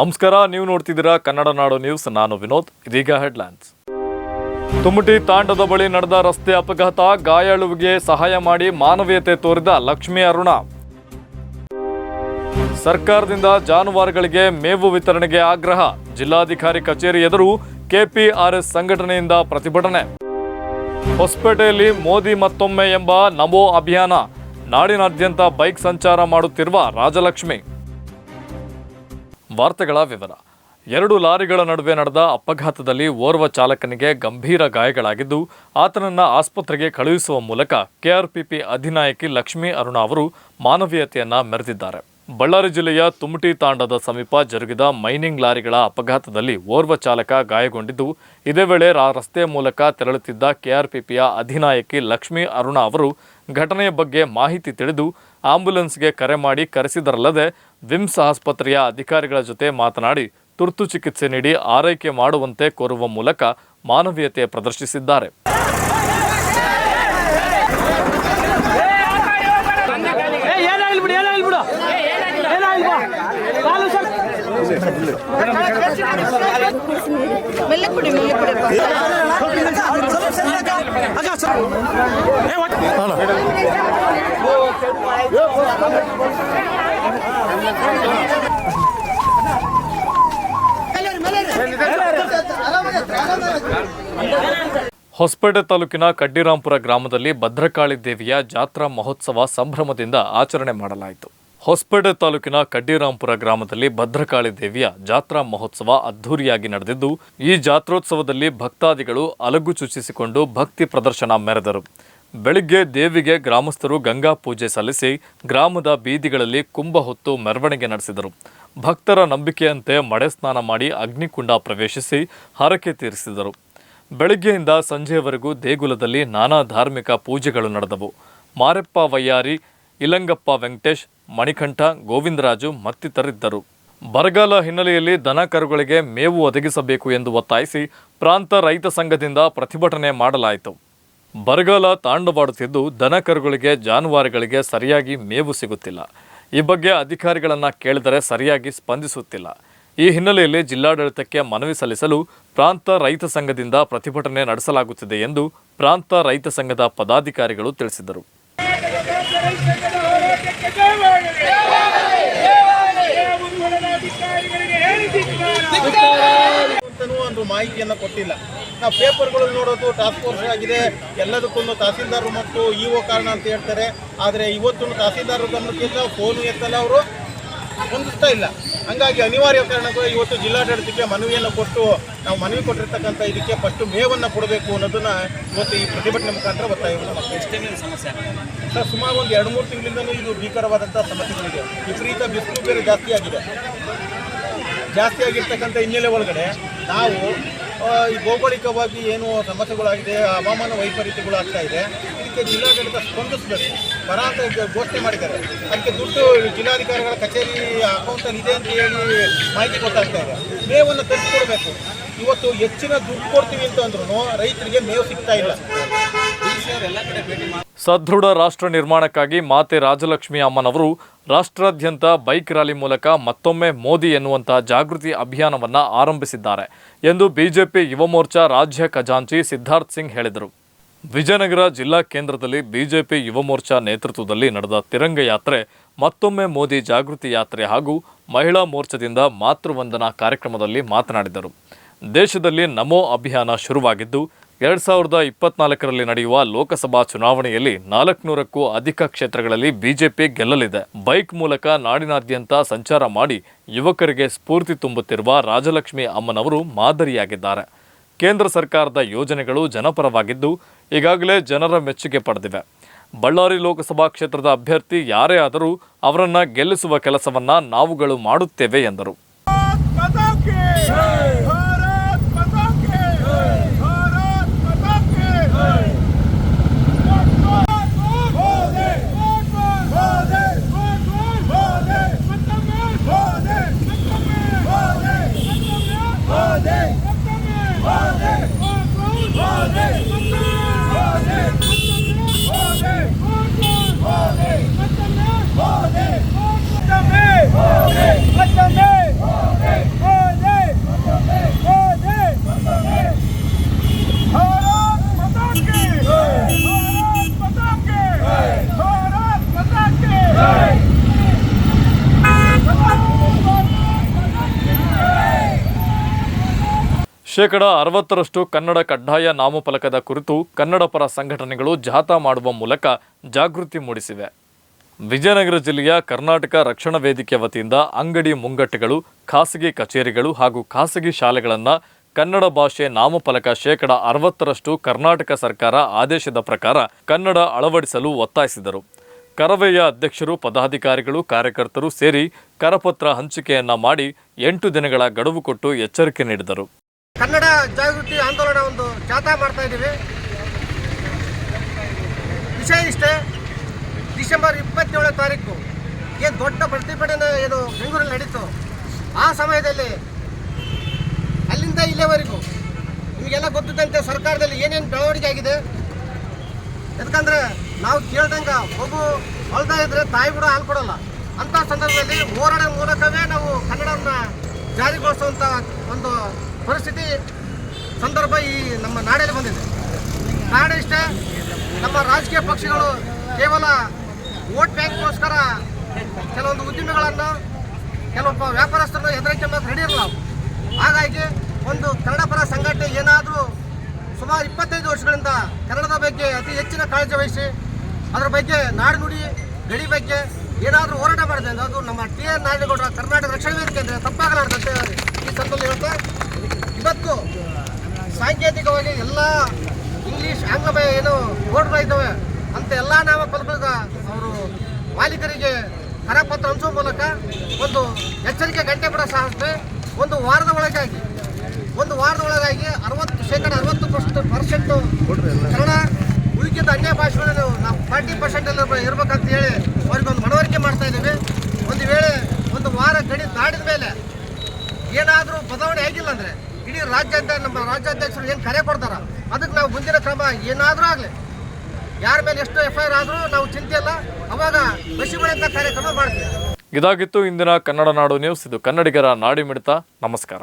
ನಮಸ್ಕಾರ, ನೀವು ನೋಡ್ತಿದ್ದೀರಾ ಕನ್ನಡ ನಾಡು ನ್ಯೂಸ್. ನಾನು ವಿನೋದ್, ಇದೀಗ ಹೆಡ್ಲೈನ್ಸ್. ತುಮಟಿ ತಾಂಡದ ಬಳಿ ನಡೆದ ರಸ್ತೆ ಅಪಘಾತ, ಗಾಯಾಳುವಿಗೆ ಸಹಾಯ ಮಾಡಿ ಮಾನವೀಯತೆ ತೋರಿದ ಲಕ್ಷ್ಮೀ ಅರುಣ. ಸರ್ಕಾರದಿಂದ ಜಾನುವಾರುಗಳಿಗೆ ಮೇವು ವಿತರಣೆಗೆ ಆಗ್ರಹ. ಜಿಲ್ಲಾಧಿಕಾರಿ ಕಚೇರಿ ಎದುರು ಕೆಪಿಆರ್ಎಸ್ ಸಂಘಟನೆಯಿಂದ ಪ್ರತಿಭಟನೆ. ಹೊಸಪೇಟೆಯಲ್ಲಿ ಮೋದಿ ಮತ್ತೊಮ್ಮೆ ಎಂಬ ನಮೋ ಅಭಿಯಾನ. ನಾಡಿನಾದ್ಯಂತ ಬೈಕ್ ಸಂಚಾರ ಮಾಡುತ್ತಿರುವ ರಾಜಲಕ್ಷ್ಮಿ. ವಾರ್ತೆಗಳ ವಿವರ. ಎರಡು ಲಾರಿಗಳ ನಡುವೆ ನಡೆದ ಅಪಘಾತದಲ್ಲಿ ಓರ್ವ ಚಾಲಕನಿಗೆ ಗಂಭೀರ ಗಾಯಗಳಾಗಿದ್ದು, ಆತನನ್ನು ಆಸ್ಪತ್ರೆಗೆ ಕಳುಹಿಸುವ ಮೂಲಕ ಕೆಆರ್ಪಿಪಿ ಅಧಿನಾಯಕಿ ಲಕ್ಷ್ಮೀ ಅರುಣ ಅವರು ಮಾನವೀಯತೆಯನ್ನ ಮೆರೆದಿದ್ದಾರೆ. ಬಳ್ಳಾರಿ ಜಿಲ್ಲೆಯ ತುಮಟಿ ತಾಂಡದ ಸಮೀಪ ಜರುಗಿದ ಮೈನಿಂಗ್ ಲಾರಿಗಳ ಅಪಘಾತದಲ್ಲಿ ಓರ್ವ ಚಾಲಕ ಗಾಯಗೊಂಡಿದ್ದು, ಇದೇ ವೇಳೆ ರಸ್ತೆ ಮೂಲಕ ತೆರಳುತ್ತಿದ್ದ ಕೆಆರ್ಪಿಪಿಯ ಅಧಿನಾಯಕಿ ಲಕ್ಷ್ಮೀ ಅರುಣ ಅವರು ಘಟನೆಯ ಬಗ್ಗೆ ಮಾಹಿತಿ ತಿಳಿದು ಆಂಬ್ಯುಲೆನ್ಸ್ಗೆ ಕರೆ ಮಾಡಿ ಕರೆಸಿದರಲ್ಲದೆ, ವಿಮ್ಸ್ ಆಸ್ಪತ್ರೆಯ ಅಧಿಕಾರಿಗಳ ಜೊತೆ ಮಾತನಾಡಿ ತುರ್ತು ಚಿಕಿತ್ಸೆ ನೀಡಿ ಆರೈಕೆ ಮಾಡುವಂತೆ ಕೋರುವ ಮೂಲಕ ಮಾನವೀಯತೆ ಪ್ರದರ್ಶಿಸಿದ್ದಾರೆ ಏ ಏನಾಗಿಲ್ಲ ಬಿಡು ಏನಾಗಿಲ್ಲ ಬಿಡು ಏನಾಗಿಲ್ವಾ ಕಾಲು ಸರ್ ಮೆಲ್ಲ ಕುಡಿ ಮೆಲ್ಲ ಕುಡಿ ಹೊಸಪೇಟೆ ತಾಲೂಕಿನ ಕಡ್ಡಿರಾಂಪುರ ಗ್ರಾಮದಲ್ಲಿ ಭದ್ರಕಾಳಿ ದೇವಿಯ ಜಾತ್ರಾ ಮಹೋತ್ಸವ ಸಂಭ್ರಮದಿಂದ ಆಚರಣೆ ಮಾಡಲಾಯಿತು. ಹೊಸಪೇಟೆ ತಾಲೂಕಿನ ಕಡ್ಡಿರಾಂಪುರ ಗ್ರಾಮದಲ್ಲಿ ಭದ್ರಕಾಳಿ ದೇವಿಯ ಜಾತ್ರಾ ಮಹೋತ್ಸವ ಅದ್ಧೂರಿಯಾಗಿ ನಡೆದಿದ್ದು, ಈ ಜಾತ್ರೋತ್ಸವದಲ್ಲಿ ಭಕ್ತಾದಿಗಳು ಅಲಗು ಚುಚ್ಚಿಸಿಕೊಂಡು ಭಕ್ತಿ ಪ್ರದರ್ಶನ ಮೆರೆದರು. ಬೆಳಿಗ್ಗೆ ದೇವಿಗೆ ಗ್ರಾಮಸ್ಥರು ಗಂಗಾ ಪೂಜೆ ಸಲ್ಲಿಸಿ ಗ್ರಾಮದ ಬೀದಿಗಳಲ್ಲಿ ಕುಂಭ ಹೊತ್ತು ಮೆರವಣಿಗೆ ನಡೆಸಿದರು. ಭಕ್ತರ ನಂಬಿಕೆಯಂತೆ ಮಡೆ ಸ್ನಾನ ಮಾಡಿ ಅಗ್ನಿಕುಂಡ ಪ್ರವೇಶಿಸಿ ಹರಕೆ ತೀರಿಸಿದರು. ಬೆಳಗ್ಗೆಯಿಂದ ಸಂಜೆಯವರೆಗೂ ದೇಗುಲದಲ್ಲಿ ನಾನಾ ಧಾರ್ಮಿಕ ಪೂಜೆಗಳು ನಡೆದವು. ಮಾರೆಪ್ಪ ವಯ್ಯಾರಿ ಇಲಂಗಪ್ಪ ವೆಂಕಟೇಶ್, ಮಣಿಕಂಠ, ಗೋವಿಂದರಾಜು ಮತ್ತಿತರಿದ್ದರು. ಬರಗಾಲ ಹಿನ್ನೆಲೆಯಲ್ಲಿ ದನ ಕರುಗಳಿಗೆ ಮೇವು ಒದಗಿಸಬೇಕು ಎಂದು ಒತ್ತಾಯಿಸಿ ಪ್ರಾಂತ ರೈತ ಸಂಘದಿಂದ ಪ್ರತಿಭಟನೆ ಮಾಡಲಾಯಿತು. ಬರಗಾಲ ತಾಂಡವಾಡುತ್ತಿದ್ದು ದನ ಕರುಗಳಿಗೆ ಜಾನುವಾರುಗಳಿಗೆ ಸರಿಯಾಗಿ ಮೇವು ಸಿಗುತ್ತಿಲ್ಲ. ಈ ಬಗ್ಗೆ ಅಧಿಕಾರಿಗಳನ್ನು ಕೇಳಿದರೆ ಸರಿಯಾಗಿ ಸ್ಪಂದಿಸುತ್ತಿಲ್ಲ. ಈ ಹಿನ್ನೆಲೆಯಲ್ಲಿ ಜಿಲ್ಲಾಡಳಿತಕ್ಕೆ ಮನವಿ ಸಲ್ಲಿಸಲು ಪ್ರಾಂತ ರೈತ ಸಂಘದಿಂದ ಪ್ರತಿಭಟನೆ ನಡೆಸಲಾಗುತ್ತಿದೆ ಎಂದು ಪ್ರಾಂತ ರೈತ ಸಂಘದ ಪದಾಧಿಕಾರಿಗಳು ತಿಳಿಸಿದರು. ಅಂತನೂ ಒಂದು ಮಾಹಿತಿಯನ್ನು ಕೊಟ್ಟಿಲ್ಲ. ನಾವು ಪೇಪರ್ಗಳಲ್ಲಿ ನೋಡೋದು ಟಾಸ್ಕ್ ಫೋರ್ಸ್ ಆಗಿದೆ, ಎಲ್ಲದಕ್ಕೊಂದು ತಹಸೀಲ್ದಾರರು ಮತ್ತು ಇ ಒ ಕಾರಣ ಅಂತ ಹೇಳ್ತಾರೆ. ಆದರೆ ಇವತ್ತು ತಹಸೀಲ್ದಾರರು ಬಂದಕ್ಕಿಂತ ಫೋನು ಎತ್ತಲ್ಲ ಅವರು. ಹೊಂದಿಸ್ತಾ ಇಲ್ಲ. ಹಂಗಾಗಿ ಅನಿವಾರ್ಯ ಕಾರಣಕ್ಕೂ ಇವತ್ತು ಜಿಲ್ಲಾಡಳಿತಕ್ಕೆ ಮನವಿಯನ್ನು ಕೊಟ್ಟು ನಾವು ಮನವಿ ಕೊಟ್ಟಿರ್ತಕ್ಕಂಥ ಇದಕ್ಕೆ ಫಸ್ಟು ಮೇವನ್ನು ಕೊಡಬೇಕು ಅನ್ನೋದನ್ನ ಇವತ್ತು ಈ ಪ್ರತಿಭಟನೆ ಮುಖಾಂತರ ಒತ್ತಾಯವನ್ನು ಮಾಡ್ತೀವಿ ಸರ್ ಸುಮಾರು ಒಂದು ಎರಡು ಮೂರು ತಿಂಗಳಿಂದಲೂ ಇದು ಭೀಕರವಾದಂಥ ಸಮಸ್ಯೆಗಳಿದೆ. ವಿಪರೀತ ಬಿಸಿಲು ಬೇರೆ ಜಾಸ್ತಿ ಆಗಿದೆ. ಜಾಸ್ತಿ ಆಗಿರ್ತಕ್ಕಂಥ ಹಿನ್ನೆಲೆ ಒಳಗಡೆ ನಾವು ಈ ಭೌಗೋಳಿಕವಾಗಿ ಏನು ಸಮಸ್ಯೆಗಳಾಗಿದೆ ಹವಾಮಾನ ವೈಪರೀತ್ಯಗಳು ಆಗ್ತಾ ಇದೆ ಇದಕ್ಕೆ ಜಿಲ್ಲಾಡಳಿತ ಸ್ಪಂದಿಸಬೇಕು ಬರ ಅಂತ ಘೋಷಣೆ ಮಾಡಿದ್ದಾರೆ. ಅದಕ್ಕೆ ದುಡ್ಡು ಜಿಲ್ಲಾಧಿಕಾರಿಗಳ ಕಚೇರಿ ಅಕೌಂಟಲ್ಲಿ ಇದೆ ಅಂತ ಹೇಳಿ ಮಾಹಿತಿ ಗೊತ್ತಾಗ್ತಾ ಇದೆ ಮೇವನ್ನು ತರಿಸ್ಕೊಡ್ಬೇಕು ಇವತ್ತು ಹೆಚ್ಚಿನ ದುಡ್ಡು ಕೊಡ್ತೀವಿ ಅಂತ ಅಂದ್ರೂ ರೈತರಿಗೆ ಮೇವು ಸಿಗ್ತಾ ಇಲ್ಲ. ಸದೃಢ ರಾಷ್ಟ್ರ ನಿರ್ಮಾಣಕ್ಕಾಗಿ ಮಾತೆ ರಾಜಲಕ್ಷ್ಮಿ ಅಮ್ಮನವರು ರಾಷ್ಟ್ರಾದ್ಯಂತ ಬೈಕ್ ರ್ಯಾಲಿ ಮೂಲಕ ಮತ್ತೊಮ್ಮೆ ಮೋದಿ ಎನ್ನುವಂತಹ ಜಾಗೃತಿ ಅಭಿಯಾನವನ್ನು ಆರಂಭಿಸಿದ್ದಾರೆ ಎಂದು ಬಿಜೆಪಿ ಯುವ ಮೋರ್ಚಾ ರಾಜ್ಯ ಖಜಾಂಚಿ ಸಿದ್ಧಾರ್ಥ್ ಸಿಂಗ್ ಹೇಳಿದರು. ವಿಜಯನಗರ ಜಿಲ್ಲಾ ಕೇಂದ್ರದಲ್ಲಿ ಬಿಜೆಪಿ ಯುವ ಮೋರ್ಚಾ ನೇತೃತ್ವದಲ್ಲಿ ನಡೆದ ತಿರಂಗ ಯಾತ್ರೆ, ಮತ್ತೊಮ್ಮೆ ಮೋದಿ ಜಾಗೃತಿ ಯಾತ್ರೆ ಹಾಗೂ ಮಹಿಳಾ ಮೋರ್ಚಾದಿಂದ ಮಾತೃವಂದನಾ ಕಾರ್ಯಕ್ರಮದಲ್ಲಿ ಮಾತನಾಡಿದರು. ದೇಶದಲ್ಲಿ ನಮೋ ಅಭಿಯಾನ ಶುರುವಾಗಿದ್ದು, ಎರಡ್ ಸಾವಿರದ ಇಪ್ಪತ್ನಾಲ್ಕರಲ್ಲಿ ನಡೆಯುವ ಲೋಕಸಭಾ ಚುನಾವಣೆಯಲ್ಲಿ ನಾಲ್ಕುನೂರಕ್ಕೂ ಅಧಿಕ ಕ್ಷೇತ್ರಗಳಲ್ಲಿ ಬಿಜೆಪಿ ಗೆಲ್ಲಲಿದೆ. ಬೈಕ್ ಮೂಲಕ ನಾಡಿನಾದ್ಯಂತ ಸಂಚಾರ ಮಾಡಿ ಯುವಕರಿಗೆ ಸ್ಫೂರ್ತಿ ತುಂಬುತ್ತಿರುವ ರಾಜಲಕ್ಷ್ಮಿ ಅಮ್ಮನವರು ಮಾದರಿಯಾಗಿದ್ದಾರೆ. ಕೇಂದ್ರ ಸರ್ಕಾರದ ಯೋಜನೆಗಳು ಜನಪರವಾಗಿದ್ದು ಈಗಾಗಲೇ ಜನರ ಮೆಚ್ಚುಗೆ ಪಡೆದಿವೆ. ಬಳ್ಳಾರಿ ಲೋಕಸಭಾ ಕ್ಷೇತ್ರದ ಅಭ್ಯರ್ಥಿ ಯಾರೇ ಆದರೂ ಅವರನ್ನು ಗೆಲ್ಲಿಸುವ ಕೆಲಸವನ್ನು ನಾವುಗಳು ಮಾಡುತ್ತೇವೆ ಎಂದರು. ಶೇಕಡ ಅರವತ್ತರಷ್ಟು ಕನ್ನಡ ಕಡ್ಡಾಯ ನಾಮಫಲಕದ ಕುರಿತು ಕನ್ನಡ ಪರ ಸಂಘಟನೆಗಳು ಜಾಥಾ ಮಾಡುವ ಮೂಲಕ ಜಾಗೃತಿ ಮೂಡಿಸಿವೆ. ವಿಜಯನಗರ ಜಿಲ್ಲೆಯ ಕರ್ನಾಟಕ ರಕ್ಷಣಾ ವೇದಿಕೆ ವತಿಯಿಂದ ಅಂಗಡಿ ಮುಂಗಟ್ಟುಗಳು, ಖಾಸಗಿ ಕಚೇರಿಗಳು ಹಾಗೂ ಖಾಸಗಿ ಶಾಲೆಗಳನ್ನು ಕನ್ನಡ ಭಾಷೆ ನಾಮಫಲಕ ಶೇಕಡ ಅರವತ್ತರಷ್ಟು ಕರ್ನಾಟಕ ಸರ್ಕಾರ ಆದೇಶದ ಪ್ರಕಾರ ಕನ್ನಡ ಅಳವಡಿಸಲು ಒತ್ತಾಯಿಸಿದರು. ಕರವೆಯ ಅಧ್ಯಕ್ಷರು, ಪದಾಧಿಕಾರಿಗಳು, ಕಾರ್ಯಕರ್ತರು ಸೇರಿ ಕರಪತ್ರ ಹಂಚಿಕೆಯನ್ನ ಮಾಡಿ ಎಂಟು ದಿನಗಳ ಗಡುವು ಕೊಟ್ಟು ಎಚ್ಚರಿಕೆ ನೀಡಿದರು. ಕನ್ನಡ ಜಾಗೃತಿ ಆಂದೋಲನ ಒಂದು ಜಾಥಾ ಮಾಡ್ತಾ ಇದ್ದೀವಿ. ವಿಷಯ ಇಷ್ಟೇ, ಡಿಸೆಂಬರ್ ಇಪ್ಪತ್ತೇಳನೇ ತಾರೀಕು ಏನು ದೊಡ್ಡ ಪ್ರತಿಭಟನೆ ಏನು ಬೆಂಗಳೂರಲ್ಲಿ ನಡೀತು. ಆ ಸಮಯದಲ್ಲಿ ಅಲ್ಲಿಂದ ಇಲ್ಲಿವರೆಗೂ ನಿಮಗೆಲ್ಲ ಗೊತ್ತಿದ್ದಂತೆ ಸರ್ಕಾರದಲ್ಲಿ ಏನೇನು ಬೆಳವಣಿಗೆ ಆಗಿದೆ. ಯಾಕಂದ್ರೆ ನಾವು ಕೇಳ್ದಂಗೆ ಮಗು ಹೊಲ್ದ ಇದ್ರೆ ತಾಯಿ ಕೂಡ ಹಾಲು ಕೊಡಲ್ಲ. ಅಂತ ಸಂದರ್ಭದಲ್ಲಿ ಹೋರಾಡೋ ಮೂಲಕವೇ ನಾವು ಕನ್ನಡವನ್ನು ಜಾರಿಗೊಳಿಸುವಂಥ ಒಂದು ಪರಿಸ್ಥಿತಿ ಸಂದರ್ಭ ಈ ನಮ್ಮ ನಾಡಲ್ಲಿ ಬಂದಿದೆ ಕಾರಣ ಇಷ್ಟ, ನಮ್ಮ ರಾಜಕೀಯ ಪಕ್ಷಗಳು ಕೇವಲ ವೋಟ್ ಬ್ಯಾಂಕ್ಗೋಸ್ಕರ ಕೆಲವೊಂದು ಉದ್ದಿಮೆಗಳನ್ನು ಕೆಲವೊಬ್ಬ ವ್ಯಾಪಾರಸ್ಥರನ್ನು ಹೆದರಿಕೆ ಮಾತ್ರ ರೆಡಿ ಇರಲ್ಲ. ಹಾಗಾಗಿ ಒಂದು ಕನ್ನಡ ಪರ ಸಂಘಟನೆ ಏನಾದರೂ ಸುಮಾರು ಇಪ್ಪತ್ತೈದು ವರ್ಷಗಳಿಂದ ಕನ್ನಡದ ಬಗ್ಗೆ ಅತಿ ಹೆಚ್ಚಿನ ಕಾಳಜಿ ವಹಿಸಿ, ಅದರ ಬಗ್ಗೆ ನಾಡುನುಡಿ ಗಡಿ ಬಗ್ಗೆ ಏನಾದರೂ ಹೋರಾಟ ಮಾಡಿದೆ ಅದು ನಮ್ಮ ಟಿ ಎನ್ ನಾರಾಯಣಗೌಡರ ಕರ್ನಾಟಕ ರಕ್ಷಣಾ ವೇದಿಕೆ ಅಂದರೆ ತಪ್ಪಾಗಲಾರ್ದಂತೆ ಈ ಸಂದರ್ಭದಲ್ಲಿ ಹೇಳ್ತಾ ಇವತ್ತು ಸಾಂಕೇತಿಕವಾಗಿ ಎಲ್ಲ ಇಂಗ್ಲೀಷ್, ಆಂಗ್ಲಮಯ ಏನು ಬೋರ್ಡ್ಗಳಿದ್ದಾವೆ ಅಂತ ಎಲ್ಲ ನಾಮಫಲಕ ಅವರು ಮಾಲೀಕರಿಗೆ ಕರಪತ್ರ ಹಂಚುವ ಮೂಲಕ ಒಂದು ಎಚ್ಚರಿಕೆ ಗಂಟೆ ಕೂಡ ಸಾಧಿಸಿದೆ ಒಂದು ವಾರದ ಒಳಗಾಗಿ. ಒಂದು ವಾರದ ಒಳಗಾಗಿ ಅರವತ್ತು ಶೇಕಡ ಅರವತ್ತು ಪರ್ಸೆಂಟ್ ಪರ್ಸೆಂಟು ಕನ್ನಡ ಉಳಿಕಿದ ಅನ್ಯ ಭಾಷೆಗಳನ್ನು ನಾವು ಫಾರ್ಟಿ ಪರ್ಸೆಂಟ್ ಇರಬೇಕಂತ ಹೇಳಿ ಅವ್ರಿಗೆ ಒಂದು ಮನವರಿಕೆ ಮಾಡ್ತಾ ಇದ್ದೀವಿ. ಒಂದು ವೇಳೆ ಒಂದು ವಾರ ಗಡಿ ದಾಟಿದ ಮೇಲೆ ಏನಾದರೂ ಬದಲಾವಣೆ ಆಗಿಲ್ಲ ಅಂದರೆ ಇಡೀ ರಾಜ್ಯಾದ್ಯ ನಮ್ಮ ರಾಜ್ಯಾಧ್ಯಕ್ಷರು ಏನು ಕರೆ ಕೊಡ್ತಾರ? ಅದಕ್ಕೆ ನಾವು ಮುಂದಿನ ಕ್ರಮ ಏನಾದರೂ ಆಗಲಿ. ಯಾರ ಮೇಲೆ ಎಷ್ಟು ಎಫ್ ಐ ಆರ್ ಆದರೂ ನಾವು ಚಿಂತೆ ಇಲ್ಲ ಅವಾಗ ಅಂತ ಕಾರ್ಯಕ್ರಮ ಮಾಡ್ತೀವಿ. ಇದಾಗಿತ್ತು ಇಂದಿನ ಕನ್ನಡ ನಾಡು ನ್ಯೂಸ್. ಇದು ಕನ್ನಡಿಗರ ನಾಡಿ ಮಿಡಿತ ನಮಸ್ಕಾರ.